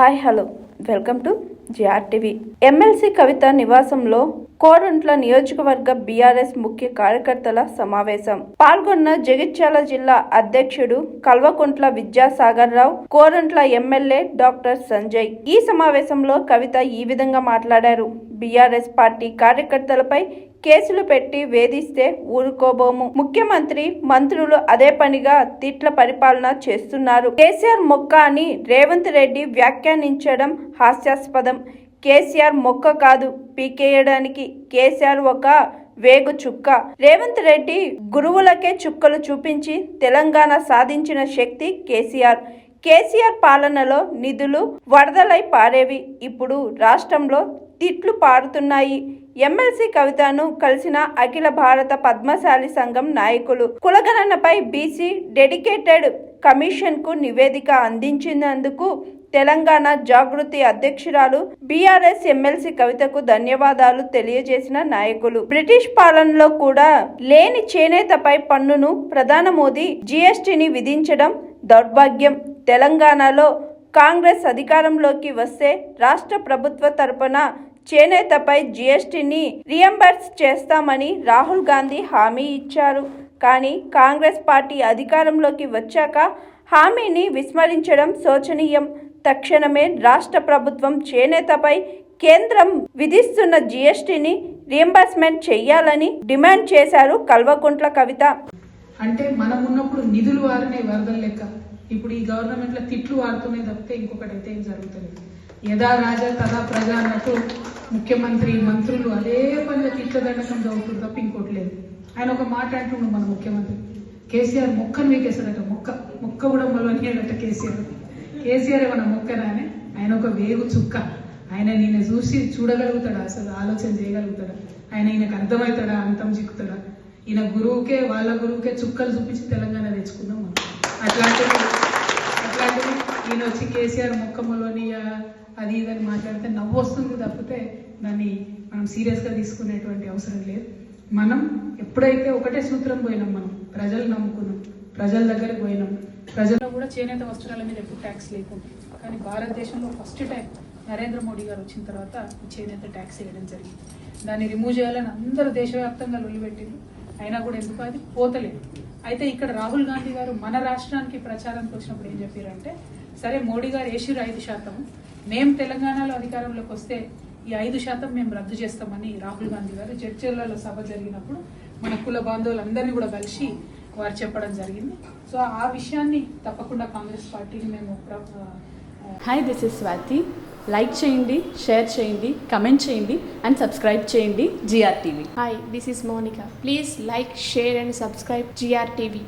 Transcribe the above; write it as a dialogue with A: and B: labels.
A: Hi hello. Welcome to TV. MLC Kavitha నివాసంలో కోరుంట్ల నియోజకవర్గ BRS ముఖ్య కార్యకర్తల సమావేశం. పాల్గొన్న జగిత్యాల జిల్లా అధ్యక్షుడు కల్వకుంట్ల విద్యాసాగర్ రావు కోరంట్ల ఎమ్మెల్యే డాక్టర్ సంజయ్. ఈ సమావేశంలో కవిత ఈ విధంగా మాట్లాడారు. బీఆర్ఎస్ పార్టీ కార్యకర్తలపై కేసులు పెట్టి వేధిస్తే ఊరుకోబోము. ముఖ్యమంత్రి మంత్రులు అదే పనిగా తిట్ల పరిపాలన చేస్తున్నారు. కేసీఆర్ మొక్క అని రేవంత్ రెడ్డి వ్యాఖ్యానించడం హాస్యాస్పదం. కేసీఆర్ మొక్క కాదు పీకేయడానికి కేసీఆర్ ఒక వేగు చుక్క. రేవంత్ రెడ్డి గురువులకే చుక్కలు చూపించి తెలంగాణ సాధించిన శక్తి కేసీఆర్. కేసీఆర్ పాలనలో నిధులు వరదలై పారేవి. ఇప్పుడు రాష్ట్రంలో తిట్లు పారుతున్నాయి. ఎమ్మెల్సీ కవితను కలిసిన అఖిల భారత పద్మశాలి సంఘం నాయకులు కులగణనపై బీసీ డెడికేటెడ్ కమిషన్కు నివేదిక అందించినందుకు తెలంగాణ జాగృతి అధ్యక్షురాలు బీఆర్ఎస్ ఎమ్మెల్సీ కవితకు ధన్యవాదాలు తెలియజేసిన నాయకులు. బ్రిటిష్ పాలనలో కూడా లేని చేనేతపై పన్నును ప్రధాన మోదీ జీఎస్టీని విధించడం దౌర్భాగ్యం. తెలంగాణలో కాంగ్రెస్ అధికారంలోకి వస్తే రాష్ట్ర ప్రభుత్వ తరపున చేనేతపై జీఎస్టీని రియంబర్స్ చేస్తామని రాహుల్ గాంధీ హామీ ఇచ్చారు. కానీ కాంగ్రెస్ పార్టీ అధికారంలోకి వచ్చాక హామీని విస్మరించడం శోచనీయం. తక్షణమే రాష్ట్ర ప్రభుత్వం చేనేతపై కేంద్రం విధిస్తున్న జీఎస్టీని రియంబర్స్మెంట్ చేయాలని డిమాండ్ చేశారు కల్వకుంట్ల కవిత.
B: అంటే మనం ఉన్నప్పుడు నిధులు వారినే వరదల లెక్క. ఇప్పుడు ఈ గవర్నమెంట్లో తిట్లు వాడుతూనే తప్పితే ఇంకొకటి అయితే ఏం జరుగుతుంది? యథా రాజా తదా ప్రజా అన్నట్టు ముఖ్యమంత్రి మంత్రులు అదే పనిగా తిట్ల చదువుతుంది తప్ప ఇంకోటి లేదు. ఆయన ఒక మాట అంటున్నాడు మన ముఖ్యమంత్రి. కేసీఆర్ మొక్కను వీకేస్తాడట మొక్క. మొక్క కూడా మొలవనియాడట కేసీఆర్. కేసీఆర్ ఏమన్నా మొక్కనానే ఆయన ఒక వేగు చుక్క. ఆయన నేను చూసి చూడగలుగుతాడా? అసలు ఆలోచన చేయగలుగుతాడా? ఆయన ఈయనకు అర్థమవుతాడా? అంతం చిక్కుతాడా? ఈయన గురువుకే వాళ్ళ గురువుకే చుక్కలు చూపించి తెలంగాణ తెచ్చుకున్నాం అట్లాంటిది అట్లాంటిది ఈయన వచ్చి కేసీఆర్ మొక్క మొలవనియా అది ఇదని మాట్లాడితే నవ్వు వస్తుంది తప్పితే దాన్ని మనం సీరియస్గా తీసుకునేటువంటి అవసరం లేదు. మనం ఎప్పుడైతే ఒకటే సూత్రం పోయినాం మనం ప్రజలు నమ్ముకున్నాం ప్రజల దగ్గరికి పోయినాం ప్రజల్లో కూడా చేనేత వస్త్రాల మీద ఎప్పుడు ట్యాక్స్ లేకుండా కానీ భారతదేశంలో ఫస్ట్ టైం నరేంద్ర మోడీ గారు వచ్చిన తర్వాత చేనేత ట్యాక్స్ వేయడం జరిగింది. దాన్ని రిమూవ్ చేయాలని అందరూ దేశవ్యాప్తంగా లొల్లిపెట్టింది అయినా కూడా ఎందుకు అది పోతలేదు. అయితే ఇక్కడ రాహుల్ గాంధీ గారు మన రాష్ట్రానికి ప్రచారానికి వచ్చినప్పుడు ఏం చెప్పారంటే సరే మోడీ గారు వేసిరు ఐదు శాతం మేము తెలంగాణలో అధికారంలోకి వస్తే ఈ ఐదు శాతం మేము రద్దు చేస్తామని రాహుల్ గాంధీ గారు జడ్చర్లలో సభ జరిగినప్పుడు మన కుల బాంధవులందరినీ కూడా కలిసి వారు చెప్పడం జరిగింది సో ఆ విషయాన్ని తప్పకుండా కాంగ్రెస్ పార్టీని మేము
C: hi this is Swathi like చేయండి షేర్ చేయండి కమెంట్ చేయండి అండ్ సబ్స్క్రైబ్ చేయండి GR TV
D: Hi, this is Monica. Please like, share, and subscribe GRTV.